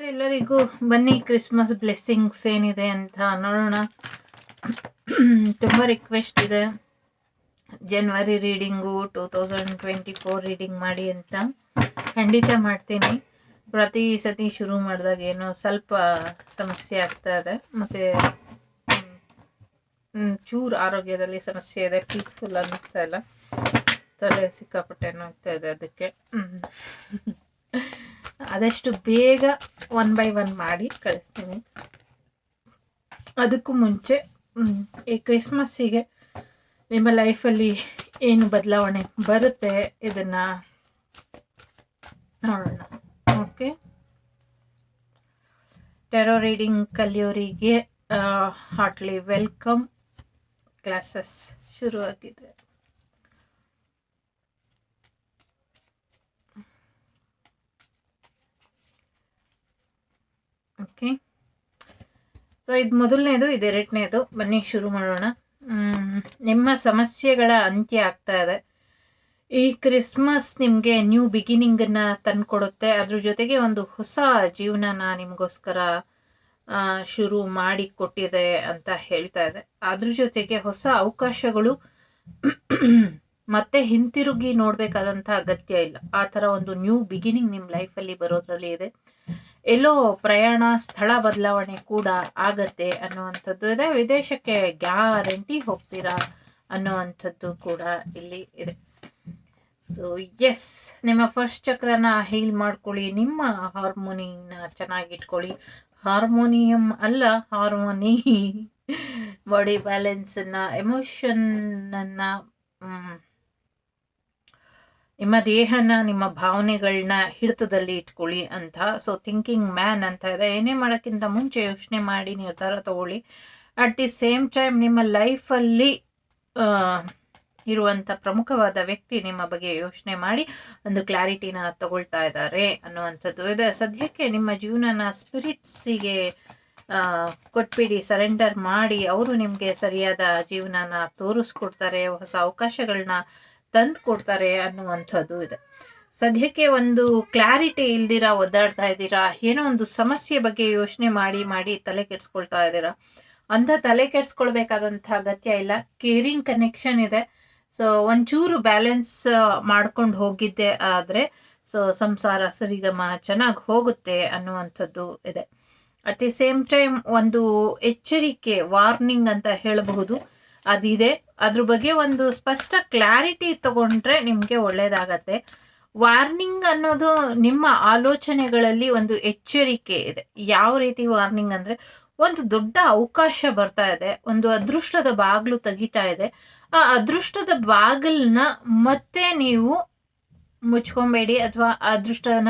So ಎಲ್ಲರಿಗೂ ಬನ್ನಿ Christmas blessings ಏನಿದೆ ಅಂತ ನೋಡೋಣ. ತುಂಬ ರಿಕ್ವೆಸ್ಟ್ ಇದೆ. January reading two thousand twenty four reading ಮಾಡಿ ಅಂತ ಖಂಡಿತ ಮಾಡ್ತೀನಿ. ಪ್ರತಿ ಸತಿ ಶುರು ಮಾಡಿದಾಗ ಏನೋ ಸ್ವಲ್ಪ ಸಮಸ್ಯೆ ಆಗ್ತಾ ಇದೆ. ಮತ್ತು ಚೂರು ಆರೋಗ್ಯದಲ್ಲಿ ಸಮಸ್ಯೆ ಇದೆ. ಪೀಸ್ಫುಲ್ ಅನ್ನಿಸ್ತಾ ಇಲ್ಲ. ತಲೆ ಸಿಕ್ಕಾಪಟ್ಟೆ ಆಗ್ತಾ ಇದೆ ಅದಕ್ಕೆ. ಆದಷ್ಟು ಬೇಗ ಒನ್ ಬೈ ಒನ್ ಮಾಡಿ ಕಳಿಸ್ತೀನಿ. ಅದಕ್ಕೂ ಮುಂಚೆ ಈ ಕ್ರಿಸ್ಮಸ್ಸಿಗೆ ನಿಮ್ಮ ಲೈಫಲ್ಲಿ ಏನು ಬದಲಾವಣೆ ಬರುತ್ತೆ ಇದನ್ನು ನೋಡೋಣ. ಓಕೆ ಟೆರೋ ರೀಡಿಂಗ್ ಕಲಿಯೋರಿಗೆ ಹಾಟ್ಲಿ ವೆಲ್ಕಮ್ ಕ್ಲಾಸಸ್ ಶುರುವಾಗಿದೆ ಓಕೆ. ಸೊ ಇದು ಮೊದಲನೇದು, ಇದು ಎರಡನೇದು. ಬನ್ನಿ, ಶುರು ಮಾಡೋಣ. ನಿಮ್ಮ ಸಮಸ್ಯೆಗಳ ಅಂತ್ಯ ಆಗ್ತಾ ಇದೆ. ಈ ಕ್ರಿಸ್ಮಸ್ ನಿಮಗೆ ನ್ಯೂ ಬಿಗಿನಿಂಗನ್ನು ತಂದುಕೊಡುತ್ತೆ. ಅದ್ರ ಜೊತೆಗೆ ಒಂದು ಹೊಸ ಜೀವನನ ನಿಮಗೋಸ್ಕರ ಶುರು ಮಾಡಿ ಕೊಟ್ಟಿದೆ ಅಂತ ಹೇಳ್ತಾ ಇದೆ. ಅದ್ರ ಜೊತೆಗೆ ಹೊಸ ಅವಕಾಶಗಳು ಮತ್ತೆ ಹಿಂತಿರುಗಿ ನೋಡಬೇಕಾದಂಥ ಅಗತ್ಯ ಇಲ್ಲ. ಆ ಥರ ಒಂದು ನ್ಯೂ ಬಿಗಿನಿಂಗ್ ನಿಮ್ಮ ಲೈಫಲ್ಲಿ ಬರೋದ್ರಲ್ಲಿ ಇದೆ. ಎಲ್ಲೋ ಪ್ರಯಾಣ ಸ್ಥಳ ಬದಲಾವಣೆ ಕೂಡ ಆಗತ್ತೆ ಅನ್ನುವಂಥದ್ದು ಇದೆ. ವಿದೇಶಕ್ಕೆ ಗ್ಯಾರಂಟಿ ಹೋಗ್ತೀರಾ ಅನ್ನುವಂಥದ್ದು ಕೂಡ ಇಲ್ಲಿ ಇದೆ. ಸೊ ಎಸ್ ನಿಮ್ಮ ಫಸ್ಟ್ ಚಕ್ರನ ಹೀಲ್ ಮಾಡ್ಕೊಳ್ಳಿ. ನಿಮ್ಮ ಹಾರ್ಮೋನಿನ ಚೆನ್ನಾಗಿಟ್ಕೊಳ್ಳಿ ಹಾರ್ಮೋನಿಯಂ ಅಲ್ಲ, ಹಾರ್ಮೋನಿ ಬಾಡಿ ಬ್ಯಾಲೆನ್ಸನ್ನು ಎಮೋಷನ್ನನ್ನು ನಿಮ್ಮ ದೇಹನ, ನಿಮ್ಮ ಭಾವನೆಗಳನ್ನ ಹಿಡಿತದಲ್ಲಿ ಇಟ್ಕೊಳ್ಳಿ ಅಂತ. ಸೊ ಥಿಂಕಿಂಗ್ ಮ್ಯಾನ್ ಅಂತ ಇದೆ. ಏನೇ ಮಾಡೋಕ್ಕಿಂತ ಮುಂಚೆ ಯೋಚನೆ ಮಾಡಿ, ನಿರ್ಧಾರ ತಗೊಳ್ಳಿ. ಅಟ್ ದಿ ಸೇಮ್ ಟೈಮ್ ನಿಮ್ಮ ಲೈಫಲ್ಲಿ ಇರುವಂಥ ಪ್ರಮುಖವಾದ ವ್ಯಕ್ತಿ ನಿಮ್ಮ ಬಗ್ಗೆ ಯೋಚನೆ ಮಾಡಿ, ಒಂದು ಕ್ಲಾರಿಟಿನ ತಗೊಳ್ತಾ ಇದ್ದಾರೆ ಅನ್ನುವಂಥದ್ದು ಇದೆ. ಸದ್ಯಕ್ಕೆ ನಿಮ್ಮ ಜೀವನನ ಸ್ಪಿರಿಟ್ಸಿಗೆ ಕೊಟ್ಬಿಡಿ ಸರೆಂಡರ್ ಮಾಡಿ. ಅವರು ನಿಮಗೆ ಸರಿಯಾದ ಜೀವನನ ತೋರಿಸ್ಕೊಡ್ತಾರೆ. ಹೊಸ ಅವಕಾಶಗಳನ್ನ ತಂದು ಕೊಡ್ತಾರೆ ಅನ್ನುವಂಥದ್ದು ಇದೆ. ಸದ್ಯಕ್ಕೆ ಒಂದು ಕ್ಲಾರಿಟಿ ಇಲ್ದಿರಾ, ಒದ್ದಾಡ್ತಾ ಇದ್ದೀರಾ, ಏನೋ ಒಂದು ಸಮಸ್ಯೆ ಬಗ್ಗೆ ಯೋಚನೆ ಮಾಡಿ ಮಾಡಿ ತಲೆ ಕೆಡ್ಸ್ಕೊಳ್ತಾ ಇದ್ದೀರಾ? ಅಂಥ ತಲೆ ಕೆಡ್ಸ್ಕೊಳ್ಬೇಕಾದಂಥ ಅಗತ್ಯ ಇಲ್ಲ. ಕೇರಿಂಗ್ ಕನೆಕ್ಷನ್ ಇದೆ. ಸೊ ಒಂಚೂರು ಬ್ಯಾಲೆನ್ಸ್ ಮಾಡ್ಕೊಂಡು ಹೋಗಿದ್ದೆ ಆದರೆ ಸೊ ಸಂಸಾರ ಸರಿಗಮ ಚೆನ್ನಾಗಿ ಹೋಗುತ್ತೆ ಅನ್ನುವಂಥದ್ದು ಇದೆ. ಅಟ್ ದಿ ಸೇಮ್ ಟೈಮ್ ಒಂದು ಎಚ್ಚರಿಕೆ ವಾರ್ನಿಂಗ್ ಅಂತ ಹೇಳಬಹುದು. ಅದಿದೆ. ಅದ್ರ ಬಗ್ಗೆ ಒಂದು ಸ್ಪಷ್ಟ ಕ್ಲಾರಿಟಿ ತಗೊಂಡ್ರೆ ನಿಮಗೆ ಒಳ್ಳೇದಾಗತ್ತೆ. ವಾರ್ನಿಂಗ್ ಅನ್ನೋದು ನಿಮ್ಮ ಆಲೋಚನೆಗಳಲ್ಲಿ ಒಂದು ಎಚ್ಚರಿಕೆ ಇದೆ. ಯಾವ ರೀತಿ ವಾರ್ನಿಂಗ್ ಅಂದ್ರೆ ಒಂದು ದೊಡ್ಡ ಅವಕಾಶ ಬರ್ತಾ ಇದೆ. ಒಂದು ಅದೃಷ್ಟದ ಬಾಗಿಲು ತೆಗಿತಾ ಇದೆ. ಆ ಅದೃಷ್ಟದ ಬಾಗಿಲನ್ನ ಮತ್ತೆ ನೀವು ಮುಚ್ಕೊಬೇಡಿ ಅಥವಾ ಅದೃಷ್ಟನ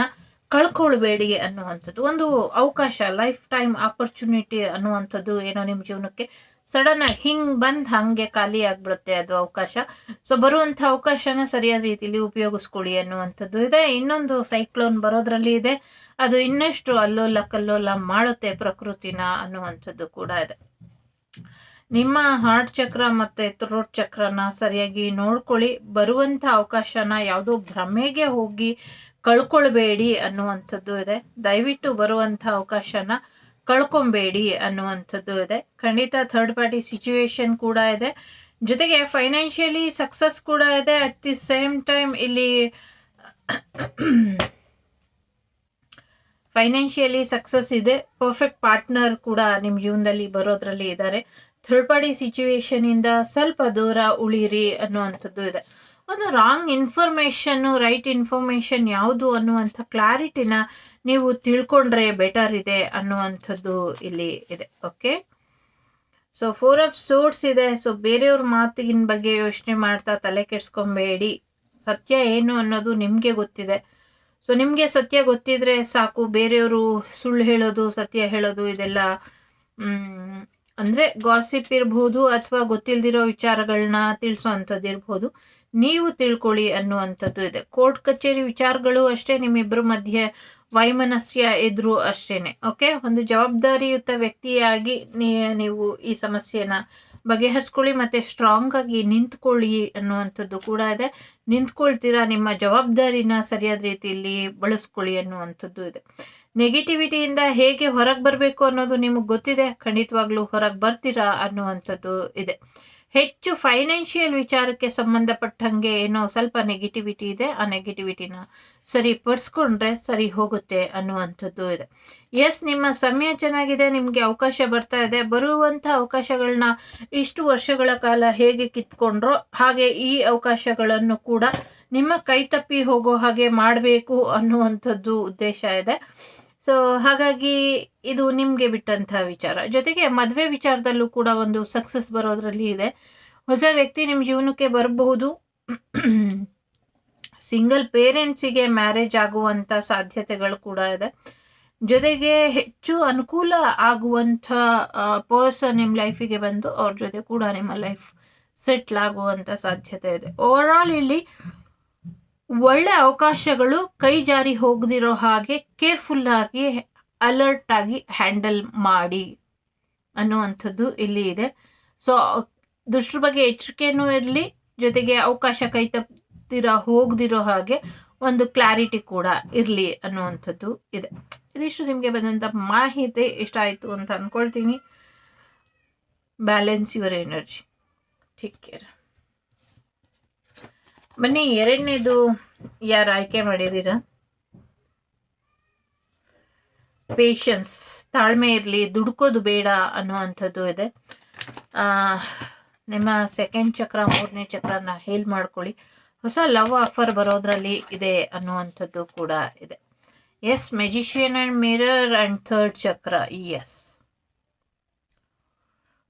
ಕಳ್ಕೊಳ್ಬೇಡಿ ಅನ್ನುವಂಥದ್ದು. ಒಂದು ಅವಕಾಶ, ಲೈಫ್ ಟೈಮ್ ಆಪರ್ಚುನಿಟಿ ಅನ್ನುವಂಥದ್ದು ಏನೋ ನಿಮ್ಮ ಜೀವನಕ್ಕೆ ಸಡನ್ ಆಗಿ ಹಿಂಗ್ ಬಂದ್ ಹಂಗೆ ಖಾಲಿ ಆಗ್ಬಿಡುತ್ತೆ ಅದು ಅವಕಾಶ. ಸೊ ಬರುವಂತ ಅವಕಾಶನ ಸರಿಯಾದ ರೀತಿಯಲ್ಲಿ ಉಪಯೋಗಿಸ್ಕೊಳ್ಳಿ ಅನ್ನುವಂಥದ್ದು ಇದೆ. ಇನ್ನೊಂದು ಸೈಕ್ಲೋನ್ ಬರೋದ್ರಲ್ಲಿ ಇದೆ. ಅದು ಇನ್ನಷ್ಟು ಅಲ್ಲೋಲ ಕಲ್ಲೋಲ ಮಾಡುತ್ತೆ ಪ್ರಕೃತಿನ ಅನ್ನುವಂಥದ್ದು ಕೂಡ ಇದೆ. ನಿಮ್ಮ ಹಾರ್ಟ್ ಚಕ್ರ ಮತ್ತೆ ಥ್ರೋಟ್ ಚಕ್ರನ ಸರಿಯಾಗಿ ನೋಡ್ಕೊಳ್ಳಿ. ಬರುವಂತ ಅವಕಾಶನ ಯಾವುದೋ ಭ್ರಮೆಗೆ ಹೋಗಿ ಕಳ್ಕೊಳ್ಬೇಡಿ ಅನ್ನುವಂಥದ್ದು ಇದೆ. ದಯವಿಟ್ಟು ಬರುವಂತ ಅವಕಾಶನ ಕಳ್ಕೊಬೇಡಿ ಅನ್ನುವಂಥದ್ದು ಇದೆ. ಖಂಡಿತ ಥರ್ಡ್ ಪಾರ್ಟಿ ಸಿಚುವೇಶನ್ ಕೂಡ ಇದೆ. ಜೊತೆಗೆ ಫೈನಾನ್ಷಿಯಲಿ ಸಕ್ಸಸ್ ಕೂಡ ಇದೆ. ಅಟ್ ದಿ ಸೇಮ್ ಟೈಮ್ ಇಲ್ಲಿ ಫೈನಾನ್ಷಿಯಲಿ ಸಕ್ಸಸ್ ಇದೆ. ಪರ್ಫೆಕ್ಟ್ ಪಾರ್ಟ್ನರ್ ಕೂಡ ನಿಮ್ಮ ಜೀವನದಲ್ಲಿ ಬರೋದ್ರಲ್ಲಿ ಇದ್ದಾರೆ. ಥರ್ಡ್ ಪಾರ್ಟಿ ಸಿಚುವೇಶನ್ ಇಂದ ಸ್ವಲ್ಪ ದೂರ ಉಳಿರಿ ಅನ್ನುವಂಥದ್ದು ಇದೆ. ಒಂದು ರಾಂಗ್ ಇನ್ಫಾರ್ಮೇಷನ್ನು ರೈಟ್ ಇನ್ಫಾರ್ಮೇಷನ್ ಯಾವುದು ಅನ್ನುವಂಥ ಕ್ಲಾರಿಟಿನ ನೀವು ತಿಳ್ಕೊಂಡ್ರೆ ಬೆಟರ್ ಇದೆ ಅನ್ನುವಂಥದ್ದು ಇಲ್ಲಿ ಇದೆ okay so four of swords ಇದೆ. ಸೊ ಬೇರೆಯವ್ರ ಮಾತಿನ ಬಗ್ಗೆ ಯೋಚನೆ ಮಾಡ್ತಾ ತಲೆ ಕೆಡ್ಸ್ಕೊಬೇಡಿ. ಸತ್ಯ ಏನು ಅನ್ನೋದು ನಿಮಗೆ ಗೊತ್ತಿದೆ. ಸೊ ನಿಮಗೆ ಸತ್ಯ ಗೊತ್ತಿದ್ರೆ ಸಾಕು. ಬೇರೆಯವರು ಸುಳ್ಳು ಹೇಳೋದು, ಸತ್ಯ ಹೇಳೋದು ಇದೆಲ್ಲ ಅಂದ್ರೆ ಗಾಸಿಪ್ ಇರ್ಬೋದು ಅಥವಾ ಗೊತ್ತಿಲ್ದಿರೋ ವಿಚಾರಗಳನ್ನ ತಿಳಿಸೋ ಅಂಥದ್ದು ಇರ್ಬೋದು. ನೀವು ತಿಳ್ಕೊಳ್ಳಿ ಅನ್ನುವಂಥದ್ದು ಇದೆ. ಕೋರ್ಟ್ ಕಚೇರಿ ವಿಚಾರಗಳು ಅಷ್ಟೇ ನಿಮ್ಮಿಬ್ಬರ ಮಧ್ಯೆ ವೈಮನಸ್ಯ ಇದ್ರು ಅಷ್ಟೇನೆ ಓಕೆ ಒಂದು ಜವಾಬ್ದಾರಿಯುತ ವ್ಯಕ್ತಿಯಾಗಿ ನೀವು ಈ ಸಮಸ್ಯೆನ ಬಗೆಹರಿಸ್ಕೊಳ್ಳಿ ಮತ್ತೆ ಸ್ಟ್ರಾಂಗ್ ಆಗಿ ನಿಂತ್ಕೊಳ್ಳಿ ಅನ್ನುವಂಥದ್ದು ಕೂಡ ಇದೆ. ನಿಂತ್ಕೊಳ್ತೀರಾ ನಿಮ್ಮ ಜವಾಬ್ದಾರಿನ ಸರಿಯಾದ ರೀತಿಯಲ್ಲಿ ಬಳಸ್ಕೊಳ್ಳಿ ಅನ್ನುವಂಥದ್ದು ಇದೆ. ನೆಗೆಟಿವಿಟಿಯಿಂದ ಹೇಗೆ ಹೊರಗೆ ಬರಬೇಕು ಅನ್ನೋದು ನಿಮಗೆ ಗೊತ್ತಿದೆ? ಖಂಡಿತವಾಗ್ಲೂ ಹೊರಗೆ ಬರ್ತೀರಾ ಅನ್ನುವಂಥದ್ದು ಇದೆ. ಹೆಚ್ಚು ಫೈನಾನ್ಷಿಯಲ್ ವಿಚಾರಕ್ಕೆ ಸಂಬಂಧಪಟ್ಟಂಗೆ ಏನೋ ಸ್ವಲ್ಪ ನೆಗೆಟಿವಿಟಿ ಇದೆ. ಆ ನೆಗೆಟಿವಿಟಿನ ಸರಿಪಡಿಸ್ಕೊಂಡ್ರೆ ಸರಿ ಹೋಗುತ್ತೆ ಅನ್ನುವಂಥದ್ದು ಇದೆ. ಎಸ್, ನಿಮ್ಮ ಸಮಯ ಚೆನ್ನಾಗಿದೆ, ನಿಮಗೆ ಅವಕಾಶ ಬರ್ತಾ ಇದೆ. ಬರುವಂಥ ಅವಕಾಶಗಳನ್ನ ಇಷ್ಟು ವರ್ಷಗಳ ಕಾಲ ಹೇಗೆ ಕಿತ್ಕೊಂಡ್ರೋ ಹಾಗೆ ಈ ಅವಕಾಶಗಳನ್ನು ಕೂಡ ನಿಮ್ಮ ಕೈ ತಪ್ಪಿ ಹೋಗೋ ಹಾಗೆ ಮಾಡಬೇಕು ಅನ್ನುವಂಥದ್ದು ಉದ್ದೇಶ ಇದೆ. ಸೊ ಹಾಗಾಗಿ ಇದು ನಿಮಗೆ ಬಿಟ್ಟಂತಹ ವಿಚಾರ. ಜೊತೆಗೆ ಮದುವೆ ವಿಚಾರದಲ್ಲೂ ಕೂಡ ಒಂದು ಸಕ್ಸಸ್ ಬರೋದ್ರಲ್ಲಿ ಇದೆ. ಹೊಸ ವ್ಯಕ್ತಿ ನಿಮ್ಮ ಜೀವನಕ್ಕೆ ಬರಬಹುದು. ಸಿಂಗಲ್ ಪೇರೆಂಟ್ಸಿಗೆ ಮ್ಯಾರೇಜ್ ಆಗುವಂಥ ಸಾಧ್ಯತೆಗಳು ಕೂಡ ಇದೆ. ಜೊತೆಗೆ ಹೆಚ್ಚು ಅನುಕೂಲ ಆಗುವಂಥ ಪರ್ಸನ್ ನಿಮ್ಮ ಲೈಫಿಗೆ ಬಂದು ಅವ್ರ ಜೊತೆ ಕೂಡ ನಿಮ್ಮ ಲೈಫ್ ಸೆಟ್ಲ್ ಆಗುವಂಥ ಸಾಧ್ಯತೆ ಇದೆ. ಓವರ್ ಆಲ್ ಇಲ್ಲಿ ಒಳ್ಳೆ ಅವಕಾಶಗಳು ಕೈ ಜಾರಿ ಹೋಗದಿರೋ ಹಾಗೆ ಕೇರ್ಫುಲ್ಲಾಗಿ ಅಲರ್ಟ್ ಆಗಿ ಹ್ಯಾಂಡಲ್ ಮಾಡಿ ಅನ್ನುವಂಥದ್ದು ಇಲ್ಲಿ ಇದೆ. ಸೊ, ದುಷ್ಟ್ರ ಬಗ್ಗೆ ಎಚ್ಚರಿಕೆಯೂ ಇರಲಿ, ಜೊತೆಗೆ ಅವಕಾಶ ಕೈ ತಪ್ಪದಿರೋ ಹೋಗದಿರೋ ಹಾಗೆ ಒಂದು ಕ್ಲಾರಿಟಿ ಕೂಡ ಇರಲಿ ಅನ್ನುವಂಥದ್ದು ಇದೆ. ಇದಿಷ್ಟು ನಿಮಗೆ ಬಂದಂಥ ಮಾಹಿತಿ ಇಷ್ಟ ಆಯಿತು ಅಂತ ಅಂದ್ಕೊಳ್ತೀನಿ balance your energy take care ಬನ್ನಿ, ಎರಡನೇದು ಯಾರು ಆಯ್ಕೆ ಮಾಡಿದ್ದೀರಾ ಪೇಷನ್ಸ್ ತಾಳ್ಮೆ ಇರಲಿ, ದುಡ್ಕೋದು ಬೇಡ ಅನ್ನುವಂಥದ್ದು ಇದೆ. ನಿಮ್ಮ ಸೆಕೆಂಡ್ ಚಕ್ರ, ಮೂರನೇ ಚಕ್ರನ ಹೇಲ್ ಮಾಡ್ಕೊಳ್ಳಿ. ಹೊಸ ಲವ್ ಆಫರ್ ಬರೋದ್ರಲ್ಲಿ ಇದೆ ಅನ್ನುವಂಥದ್ದು ಕೂಡ ಇದೆ. Yes magician and mirror and third ಚಕ್ರ ಎಸ್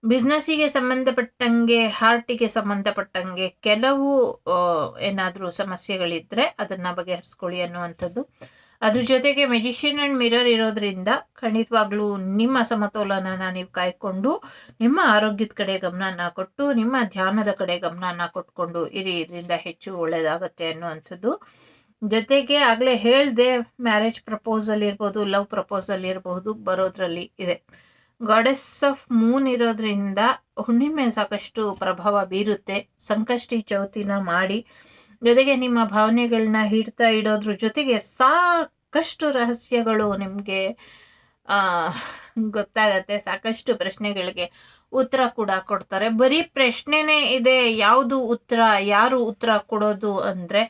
ಬಿಸ್ನೆಸ್ಸಿಗೆ ಸಂಬಂಧಪಟ್ಟಂಗೆ ಹಾರ್ಟಿಗೆ ಸಂಬಂಧಪಟ್ಟಂಗೆ ಕೆಲವು ಏನಾದರೂ ಸಮಸ್ಯೆಗಳಿದ್ದರೆ ಅದನ್ನು ಬಗೆಹರಿಸ್ಕೊಳ್ಳಿ ಅನ್ನುವಂಥದ್ದು. ಅದ್ರ ಜೊತೆಗೆ ಮೆಜಿಷಿಯನ್ ಆ್ಯಂಡ್ ಮಿರರ್ ಇರೋದ್ರಿಂದ ಖಂಡಿತವಾಗ್ಲೂ ನಿಮ್ಮ ಸಮತೋಲನನ ನೀವು ಕಾಯ್ಕೊಂಡು, ನಿಮ್ಮ ಆರೋಗ್ಯದ ಕಡೆ ಗಮನನ ಕೊಟ್ಟು, ನಿಮ್ಮ ಧ್ಯಾನದ ಕಡೆ ಗಮನನ ಕೊಟ್ಕೊಂಡು ಇರಿ, ಇದರಿಂದ ಹೆಚ್ಚು ಒಳ್ಳೆಯದಾಗತ್ತೆ ಅನ್ನುವಂಥದ್ದು. ಜೊತೆಗೆ ಆಗಲೇ ಹೇಳಿದೆ ಮ್ಯಾರೇಜ್ ಪ್ರಪೋಸಲ್ ಇರ್ಬೋದು ಲವ್ ಪ್ರಪೋಸಲ್ ಇರಬಹುದು ಬರೋದ್ರಲ್ಲಿ ಇದೆ. ಗಾಡೆಸ್ ಆಫ್ ಮೂನ್ ಇರೋದ್ರಿಂದ ಹುಣ್ಣಿಮೆ ಸಾಕಷ್ಟು ಪ್ರಭಾವ ಬೀರುತ್ತೆ. ಸಂಕಷ್ಟಿ ಚೌತಿನ ಮಾಡಿ ಜೊತೆಗೆ ನಿಮ್ಮ ಭಾವನೆಗಳನ್ನ ಹಿಡ್ತಾ ಇಡೋದ್ರ ಜೊತೆಗೆ ಸಾಕಷ್ಟು ರಹಸ್ಯಗಳು ನಿಮಗೆ ಗೊತ್ತಾಗತ್ತೆ. ಸಾಕಷ್ಟು ಪ್ರಶ್ನೆಗಳಿಗೆ ಉತ್ತರ ಕೂಡ ಕೊಡ್ತಾರೆ. ಬರೀ ಪ್ರಶ್ನೆನೇ ಇದೆ. ಯಾವುದು ಉತ್ತರ, ಯಾರು ಉತ್ತರ ಕೊಡೋದು ಅಂದರೆ,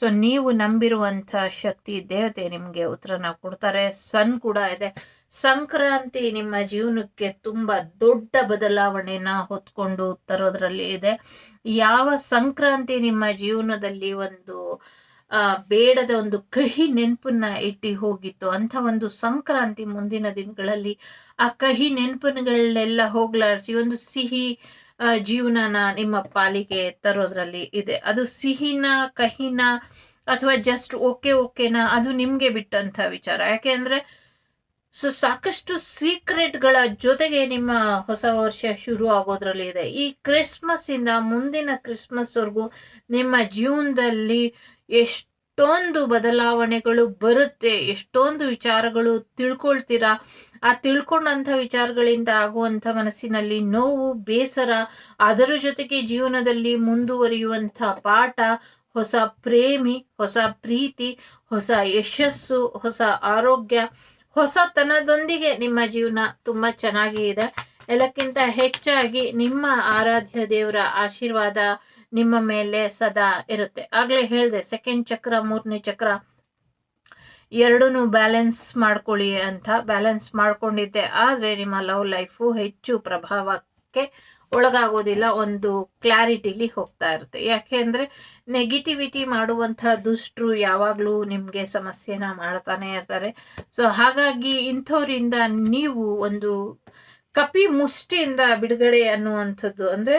ಸೊ ನೀವು ನಂಬಿರುವಂಥ ಶಕ್ತಿ ದೇವತೆ ನಿಮಗೆ ಉತ್ತರನ ಕೊಡ್ತಾರೆ. ಸನ್ ಕೂಡ ಇದೆ. ಸಂಕ್ರಾಂತಿ ನಿಮ್ಮ ಜೀವನಕ್ಕೆ ತುಂಬಾ ದೊಡ್ಡ ಬದಲಾವಣೆನ ಹೊತ್ಕೊಂಡು ತರೋದ್ರಲ್ಲಿ ಇದೆ. ಯಾವ ಸಂಕ್ರಾಂತಿ ನಿಮ್ಮ ಜೀವನದಲ್ಲಿ ಒಂದು ಬೇಡದ ಒಂದು ಕಹಿ ನೆನಪನ್ನ ಇಟ್ಟಿ ಹೋಗಿತ್ತು? ಅಂತ ಒಂದು ಸಂಕ್ರಾಂತಿ ಮುಂದಿನ ದಿನಗಳಲ್ಲಿ ಆ ಕಹಿ ನೆನಪುಗಳನ್ನೆಲ್ಲ ಹೋಗ್ಲಾಡಿಸಿ ಒಂದು ಸಿಹಿ ಜೀವನನ ನಿಮ್ಮ ಪಾಲಿಗೆ ತರೋದ್ರಲ್ಲಿ ಇದೆ. ಅದು ಸಿಹಿನ, ಕಹಿನ ಅಥವಾ ಜಸ್ಟ್ ಓಕೆ ಓಕೆನಾ ಅದು ನಿಮ್ಗೆ ಬಿಟ್ಟಂತ ವಿಚಾರ. ಯಾಕೆ ಸೊ ಸಾಕಷ್ಟು ಸೀಕ್ರೆಟ್ಗಳ ಜೊತೆಗೆ ನಿಮ್ಮ ಹೊಸ ವರ್ಷ ಶುರು ಆಗೋದ್ರಲ್ಲಿ ಇದೆ. ಈ ಕ್ರಿಸ್ಮಸ್ ಇಂದ ಮುಂದಿನ ಕ್ರಿಸ್ಮಸ್ವರೆಗೂ ನಿಮ್ಮ ಜೀವನದಲ್ಲಿ ಎಷ್ಟೊಂದು ಬದಲಾವಣೆಗಳು ಬರುತ್ತೆ, ಎಷ್ಟೊಂದು ವಿಚಾರಗಳು ತಿಳ್ಕೊಳ್ತೀರಾ? ಆ ತಿಳ್ಕೊಂಡಂಥ ವಿಚಾರಗಳಿಂದ ಆಗುವಂಥ ಮನಸ್ಸಿನಲ್ಲಿ ನೋವು, ಬೇಸರ, ಅದರ ಜೊತೆಗೆ ಜೀವನದಲ್ಲಿ ಮುಂದುವರಿಯುವಂಥ ಪಾಠ, ಹೊಸ ಪ್ರೇಮಿ, ಹೊಸ ಪ್ರೀತಿ, ಹೊಸ ಯಶಸ್ಸು, ಹೊಸ ಆರೋಗ್ಯ ಹೊಸತನದೊಂದಿಗೆ ನಿಮ್ಮ ಜೀವನ ತುಂಬ ಚೆನ್ನಾಗಿ ಇದೆ. ಎಲ್ಲಕ್ಕಿಂತ ಹೆಚ್ಚಾಗಿ ನಿಮ್ಮ ಆರಾಧ್ಯ ದೇವರ ಆಶೀರ್ವಾದ ನಿಮ್ಮ ಮೇಲೆ ಸದಾ ಇರುತ್ತೆ. ಆಗ್ಲೇ ಹೇಳಿದೆ ಸೆಕೆಂಡ್ ಚಕ್ರ, ಮೂರನೇ ಚಕ್ರ ಎರಡೂ ಬ್ಯಾಲೆನ್ಸ್ ಮಾಡ್ಕೊಳ್ಳಿ ಅಂತ. ಬ್ಯಾಲೆನ್ಸ್ ಮಾಡ್ಕೊಂಡಿದ್ದೆ, ಆದರೆ ನಿಮ್ಮ ಲವ್ ಲೈಫು ಹೆಚ್ಚು ಪ್ರಭಾವಕ್ಕೆ ಒಳಗಾಗೋದಿಲ್ಲ, ಒಂದು ಕ್ಲಾರಿಟಿಲಿ ಹೋಗ್ತಾ ಇರುತ್ತೆ. ಯಾಕೆ ಅಂದರೆ ನೆಗೆಟಿವಿಟಿ ಮಾಡುವಂಥ ದುಷ್ಟರು ಯಾವಾಗಲೂ ನಿಮಗೆ ಸಮಸ್ಯೆನ ಮಾಡ್ತಾನೆ ಇರ್ತಾರೆ. ಸೊ ಹಾಗಾಗಿ ಇಂಥವರಿಂದ ನೀವು ಒಂದು ಕಪಿ ಮುಷ್ಟಿಯಿಂದ ಬಿಡುಗಡೆ ಅನ್ನುವಂಥದ್ದು, ಅಂದರೆ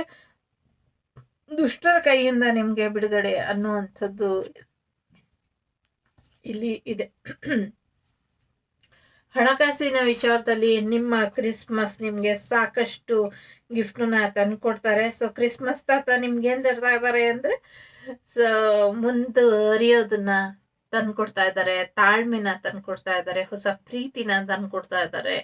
ದುಷ್ಟರ ಕೈಯಿಂದ ನಿಮಗೆ ಬಿಡುಗಡೆ ಅನ್ನುವಂಥದ್ದು ಇಲ್ಲಿ ಇದೆ. ಹಣಕಾಸಿನ ವಿಚಾರದಲ್ಲಿ ನಿಮ್ಮ ಕ್ರಿಸ್ಮಸ್ ನಿಮಗೆ ಸಾಕಷ್ಟು ಗಿಫ್ಟನ್ನ ತಂದು ಕೊಡ್ತಾರೆ ಸೊ ಕ್ರಿಸ್ಮಸ್ ತಾತ ನಿಮ್ಗೆ ಏನು ತರ್ತಾ ಇದ್ದಾರೆ ಅಂದರೆ ಸೊ ಮುಂದುವರಿಯೋದನ್ನ ತಂದ್ಕೊಡ್ತಾ ಇದ್ದಾರೆ ತಾಳ್ಮೆನ ತಂದ್ಕೊಡ್ತಾ ಇದ್ದಾರೆ ಹೊಸ ಪ್ರೀತಿನ ತಂದ್ಕೊಡ್ತಾ ಇದ್ದಾರೆ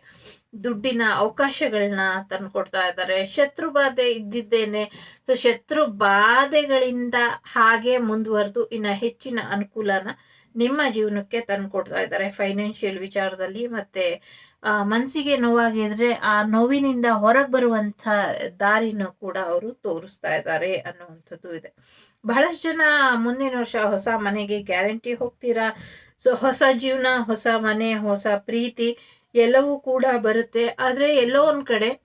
ದುಡ್ಡಿನ ಅವಕಾಶಗಳನ್ನ ತಂದ್ಕೊಡ್ತಾ ಇದ್ದಾರೆ ಶತ್ರು ಬಾಧೆ ಇದ್ದಿದ್ದೇನೆ ಸೊ ಶತ್ರು ಬಾಧೆಗಳಿಂದ ಹಾಗೆ ಮುಂದುವರೆದು ಇನ್ನ ಹೆಚ್ಚಿನ ಅನುಕೂಲನ ನಿಮ್ಮ ಜೀವನಕ್ಕೆ ತಂದ್ಕೊಡ್ತಾ ಇದ್ದಾರೆ ಫೈನಾನ್ಷಿಯಲ್ ವಿಚಾರದಲ್ಲಿ. ಮತ್ತೆ ಮನಸ್ಸಿಗೆ ನೋವಾಗಿದ್ರೆ ಆ ನೋವಿನಿಂದ ಹೊರಗೆ ಬರುವಂತ ದಾರಿನ ಕೂಡ ಅವರು ತೋರಿಸ್ತಾ ಇದ್ದಾರೆ ಅನ್ನುವಂಥದ್ದು ಇದೆ. ಬಹಳಷ್ಟು ಜನ ಮುಂದಿನ ವರ್ಷ ಹೊಸ ಮನೆಗೆ ಗ್ಯಾರಂಟಿ ಹೋಗ್ತೀರಾ? ಸೊ, ಹೊಸ ಜೀವನ, ಹೊಸ ಮನೆ, ಹೊಸ ಪ್ರೀತಿ ಎಲ್ಲವೂ ಕೂಡ ಬರುತ್ತೆ. ಆದ್ರೆ ಎಲ್ಲೋ ಒಂದ್ ಕಡೆ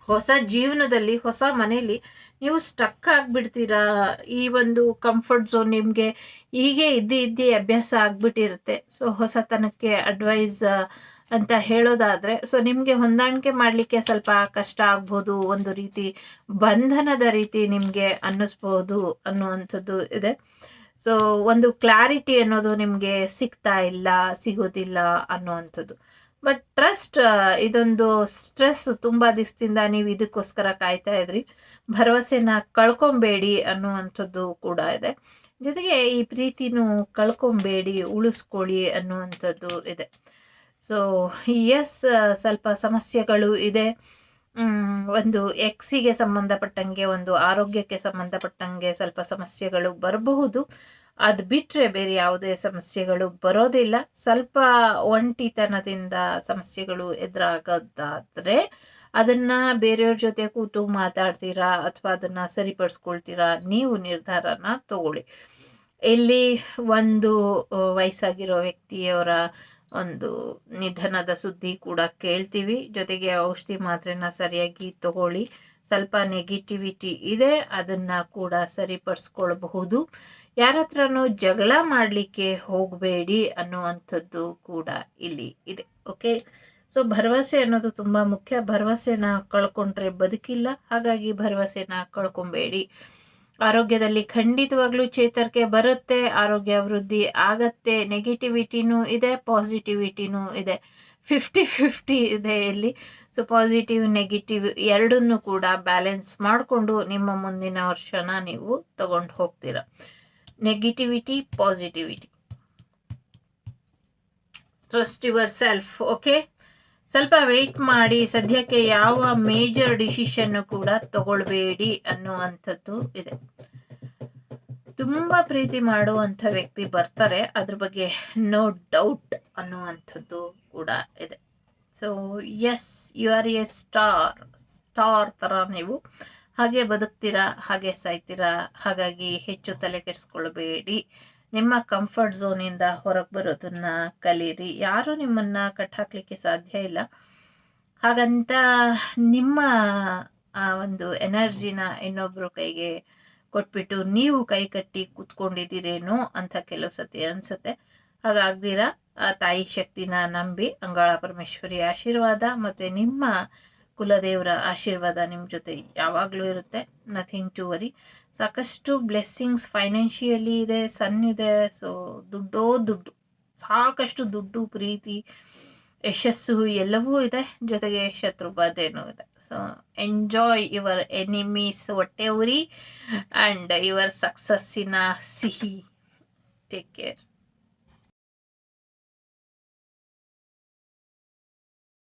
ಹೊಸ ಜೀವನದಲ್ಲಿ, ಹೊಸ ಮನೆಯಲ್ಲಿ ನೀವು ಸ್ಟಕ್ ಆಗಿಬಿಡ್ತೀರಾ? ಈ ಒಂದು ಕಂಫರ್ಟ್ ಝೋನ್ ನಿಮಗೆ ಹೀಗೆ ಇದ್ದಿ ಇದ್ದಿ ಅಭ್ಯಾಸ ಆಗಿಬಿಟ್ಟಿರುತ್ತೆ. ಸೊ ಹೊಸತನಕ್ಕೆ ಅಡ್ವೈಸ್ ಅಂತ ಹೇಳೋದಾದರೆ ಸೊ ನಿಮಗೆ ಹೊಂದಾಣಿಕೆ ಮಾಡಲಿಕ್ಕೆ ಸ್ವಲ್ಪ ಕಷ್ಟ ಆಗ್ಬೋದು, ಒಂದು ರೀತಿ ಬಂಧನದ ರೀತಿ ನಿಮಗೆ ಅನ್ನಿಸ್ಬೋದು ಅನ್ನುವಂಥದ್ದು ಇದೆ. ಸೊ ಒಂದು ಕ್ಲಾರಿಟಿ ಅನ್ನೋದು ನಿಮಗೆ ಸಿಗ್ತಾ ಇಲ್ಲ, ಸಿಗೋದಿಲ್ಲ ಅನ್ನುವಂಥದ್ದು. ಬಟ್ ಟ್ರಸ್ಟ್ ಇದೊಂದು ಸ್ಟ್ರೆಸ್ ತುಂಬ ದಿವಸದಿಂದ ನೀವು ಇದಕ್ಕೋಸ್ಕರ ಕಾಯ್ತಾ ಇದ್ರಿ. ಭರವಸೆನ ಕಳ್ಕೊಬೇಡಿ ಅನ್ನುವಂಥದ್ದು ಕೂಡ ಇದೆ. ಜೊತೆಗೆ ಈ ಪ್ರೀತಿನೂ ಕಳ್ಕೊಬೇಡಿ, ಉಳಿಸ್ಕೊಳ್ಳಿ ಅನ್ನುವಂಥದ್ದು ಇದೆ. ಸೊ ಎಸ್ ಸ್ವಲ್ಪ ಸಮಸ್ಯೆಗಳು ಇದೆ. ಒಂದು ಎಕ್ಸಿಗೆ ಸಂಬಂಧಪಟ್ಟಂಗೆ, ಒಂದು ಆರೋಗ್ಯಕ್ಕೆ ಸಂಬಂಧಪಟ್ಟಂಗೆ ಸ್ವಲ್ಪ ಸಮಸ್ಯೆಗಳು ಬರಬಹುದು. ಅದು ಬಿಟ್ಟರೆ ಬೇರೆ ಯಾವುದೇ ಸಮಸ್ಯೆಗಳು ಬರೋದಿಲ್ಲ. ಸ್ವಲ್ಪ ಒಂಟಿತನದಿಂದ ಸಮಸ್ಯೆಗಳು ಎದುರಾಗೋದಾದರೆ ಅದನ್ನ ಬೇರೆಯವ್ರ ಜೊತೆ ಕೂತು ಮಾತಾಡ್ತೀರಾ ಅಥವಾ ಅದನ್ನ ಸರಿಪಡಿಸ್ಕೊಳ್ತೀರಾ ನೀವು ನಿರ್ಧಾರನ ತಗೊಳ್ಳಿ. ಇಲ್ಲಿ ಒಂದು ವಯಸ್ಸಾಗಿರೋ ವ್ಯಕ್ತಿಯವರ ಒಂದು ನಿಧನದ ಸುದ್ದಿ ಕೂಡ ಕೇಳ್ತೀವಿ. ಜೊತೆಗೆ ಔಷಧಿ ಮಾತ್ರೆನ ಸರಿಯಾಗಿ ತಗೊಳ್ಳಿ. ಸ್ವಲ್ಪ ನೆಗೆಟಿವಿಟಿ ಇದೆ, ಅದನ್ನ ಕೂಡ ಸರಿಪಡಿಸ್ಕೊಳ್ಬಹುದು. ಯಾರ ಹತ್ರನೂ ಜಗಳ ಮಾಡಲಿಕ್ಕೆ ಹೋಗಬೇಡಿ ಅನ್ನುವಂಥದ್ದು ಕೂಡ ಇಲ್ಲಿ ಇದೆ, ಓಕೆ? ಸೊ, ಭರವಸೆ ಅನ್ನೋದು ತುಂಬ ಮುಖ್ಯ. ಭರವಸೆನ ಕಳ್ಕೊಂಡ್ರೆ ಬದುಕಿಲ್ಲ. ಹಾಗಾಗಿ ಭರವಸೆನ ಕಳ್ಕೊಬೇಡಿ. ಆರೋಗ್ಯದಲ್ಲಿ ಖಂಡಿತವಾಗ್ಲೂ ಚೇತರಿಕೆ ಬರುತ್ತೆ, ಆರೋಗ್ಯ ವೃದ್ಧಿ ಆಗತ್ತೆ ನೆಗೆಟಿವಿಟಿನೂ ಇದೆ ಪಾಸಿಟಿವಿಟಿನೂ ಇದೆ. ಫಿಫ್ಟಿ ಫಿಫ್ಟಿ ಇದೆ ಇಲ್ಲಿ. ಸೊ ಪಾಸಿಟಿವ್ ನೆಗೆಟಿವ್ ಎರಡನ್ನು ಕೂಡ ಬ್ಯಾಲೆನ್ಸ್ ಮಾಡಿಕೊಂಡು ನಿಮ್ಮ ಮುಂದಿನ ವರ್ಷನ ನೀವು ತಗೊಂಡು ಹೋಗ್ತೀರ. Negativity positivity trust yourself okay ಸ್ವಲ್ಪ ವೆಯ್ಟ್ ಮಾಡಿ ಸದ್ಯಕ್ಕೆ ಯಾವ ಮೇಜರ್ ಡಿಸಿಷನ್ ಕೂಡ ತಗೊಳ್ಬೇಡಿ ಅನ್ನುವಂಥದ್ದು ಇದೆ. ತುಂಬಾ ಪ್ರೀತಿ ಮಾಡುವಂಥ ವ್ಯಕ್ತಿ ಬರ್ತಾರೆ, ಅದ್ರ ಬಗ್ಗೆ ನೋ ಡೌಟ್ ಅನ್ನುವಂಥದ್ದು ಕೂಡ ಇದೆ. So yes you are a star star ಥರ ನೀವು ಹಾಗೆ ಬದುಕ್ತೀರಾ, ಹಾಗೆ ಸಾಯ್ತೀರಾ, ಹಾಗಾಗಿ ಹೆಚ್ಚು ತಲೆ ಕೆಡಿಸ್ಕೊಳ್ಬೇಡಿ. ನಿಮ್ಮ ಕಂಫರ್ಟ್ ಝೋನಿಂದ ಹೊರಗೆ ಬರೋದನ್ನ ಕಲೀರಿ. ಯಾರು ನಿಮ್ಮನ್ನ ಕಟ್ಟಾಕ್ಲಿಕ್ಕೆ ಸಾಧ್ಯ ಇಲ್ಲ. ಹಾಗಂತ ನಿಮ್ಮ ಒಂದು ಎನರ್ಜಿನ ಇನ್ನೊಬ್ರು ಕೈಗೆ ಕೊಟ್ಬಿಟ್ಟು ನೀವು ಕೈ ಕಟ್ಟಿ ಕೂತ್ಕೊಂಡಿದ್ದೀರೇನೋ ಅಂತ ಕೆಲವು ಸತಿ ಅನ್ಸುತ್ತೆ. ಹಾಗಾಗ್ದಿರ, ಆ ತಾಯಿ ಶಕ್ತಿನ ನಂಬಿ ಅಂಗಾಳ ಪರಮೇಶ್ವರಿ ಆಶೀರ್ವಾದ ಮತ್ತೆ ನಿಮ್ಮ ಕುಲದೇವರ ಆಶೀರ್ವಾದ ನಿಮ್ಮ ಜೊತೆ ಯಾವಾಗಲೂ ಇರುತ್ತೆ. ನಥಿಂಗ್ ಟು ವರಿ ಸಾಕಷ್ಟು ಬ್ಲೆಸ್ಸಿಂಗ್ಸ್ ಫೈನಾನ್ಷಿಯಲಿ ಇದೆ ಸನ್ ಇದೆ ಸೊ ದುಡ್ಡೋ ದುಡ್ಡು, ಸಾಕಷ್ಟು ದುಡ್ಡು, ಪ್ರೀತಿ, ಯಶಸ್ಸು ಎಲ್ಲವೂ ಇದೆ. ಜೊತೆಗೆ ಶತ್ರು ಬಾಧೆನೂ ಇದೆ ಸೊ ಎಂಜಾಯ್ ಯುವರ್ ಎನಿಮೀಸ್ ಹೊಟ್ಟೆ ಉರಿ ಆ್ಯಂಡ್ ಯುವರ್ ಸಕ್ಸಸ್ಸಿನ ಸಿಹಿ ಟೇಕ್ ಕೇರ್